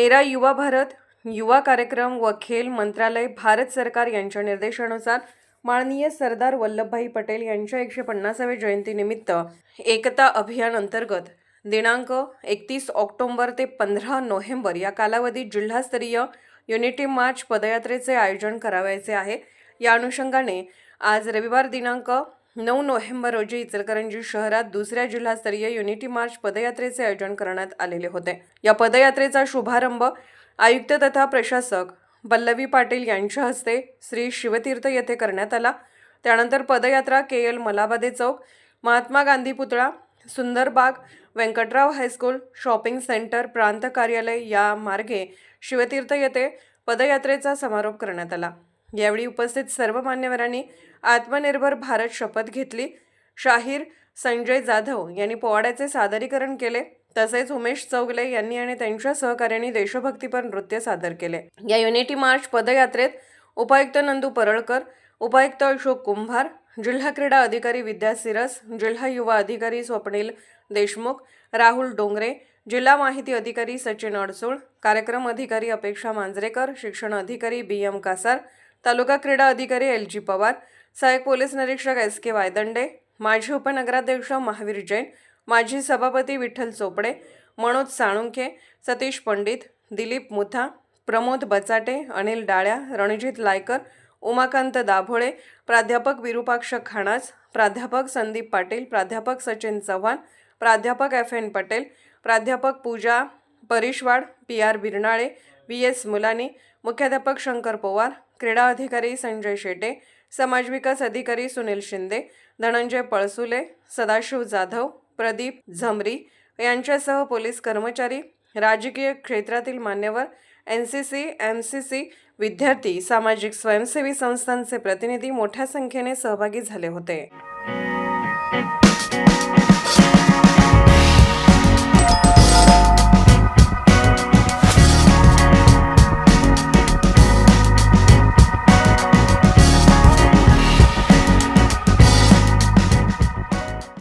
मेरा युवा भारत युवा कार्यक्रम व खेल मंत्रालय भारत सरकार यांच्या निर्देशानुसार माननीय सरदार वल्लभभाई पटेल यांच्या एकशे पन्नासाव्या जयंतीनिमित्त एकता अभियान अंतर्गत दिनांक एकतीस ऑक्टोंबर ते पंधरा नोव्हेंबर या कालावधीत जिल्हास्तरीय युनिटी मार्च पदयात्रेचे आयोजन करावयाचे आहे. या अनुषंगाने आज रविवार दिनांक नऊ नोव्हेंबर रोजी इचलकरंजी शहरात दुसऱ्या जिल्हास्तरीय युनिटी मार्च पदयात्रेचे आयोजन करण्यात आलेले होते. या पदयात्रेचा शुभारंभ आयुक्त तथा प्रशासक पल्लवी पाटील यांच्या हस्ते श्री शिवतीर्थ येथे करण्यात आला. त्यानंतर पदयात्रा के एल मलाबादे चौक महात्मा गांधी पुतळा Sundarbagh Vyankatrao high school shopping centre प्रांत कार्यालय या मार्गे शिवतीर्थ येथे पदयात्रेचा समारोप करण्यात आला. यावेळी उपस्थित सर्व मान्यवरांनी आत्मनिर्भर भारत शपथ घेतली. शाहीर संजय जाधव यांनी पोवाड्याचे सादरीकरण केले. तसेच उमेश चौगले यांनी आणि त्यांच्या सहकार्यांनी देशभक्तीपर नृत्य सादर केले. या युनिटी मार्च पदयात्रेत उपायुक्त नंदू परळकर उपायुक्त अशोक कुंभार जिल्हा क्रीडा अधिकारी विद्या सिरस जिल्हा युवा अधिकारी स्वप्नील देशमुख राहुल डोंगरे जिल्हा माहिती अधिकारी सचिन अडसूळ कार्यक्रम अधिकारी अपेक्षा मांजरेकर शिक्षण अधिकारी बी एम कासार तालुका क्रीडा अधिकारी एल जी पवार सहाय्यक पोलीस निरीक्षक एस के वायदंडे माजी उपनगराध्यक्ष महावीर जैन माजी सभापती विठ्ठल चोपडे मनोज साळुंखे सतीश पंडित दिलीप मुथा प्रमोद बचाटे अनिल डाळ्या रणजित लायकर उमाकांत दाभोळे प्राध्यापक विरूपाक्ष खाणाज प्राध्यापक संदीप पाटील प्राध्यापक सचिन चव्हाण प्राध्यापक एफ एन पटेल प्राध्यापक Pooja Parishwad P R Birnale V S Mulani मुख्याध्यापक शंकर पोवार क्रीडा अधिकारी संजय शेटे समाज विकास अधिकारी सुनील शिंदे धनंजय पळसुले सदाशिव जाधव प्रदीप झमरी यांच्यासह पोलीस कर्मचारी राजकीय क्षेत्रातील मान्यवर N C C M C C विद्यार्थी सामाजिक स्वयंसेवी संस्थांचे प्रतिनिधी मोठ्या संख्येने सहभागी झाले होते.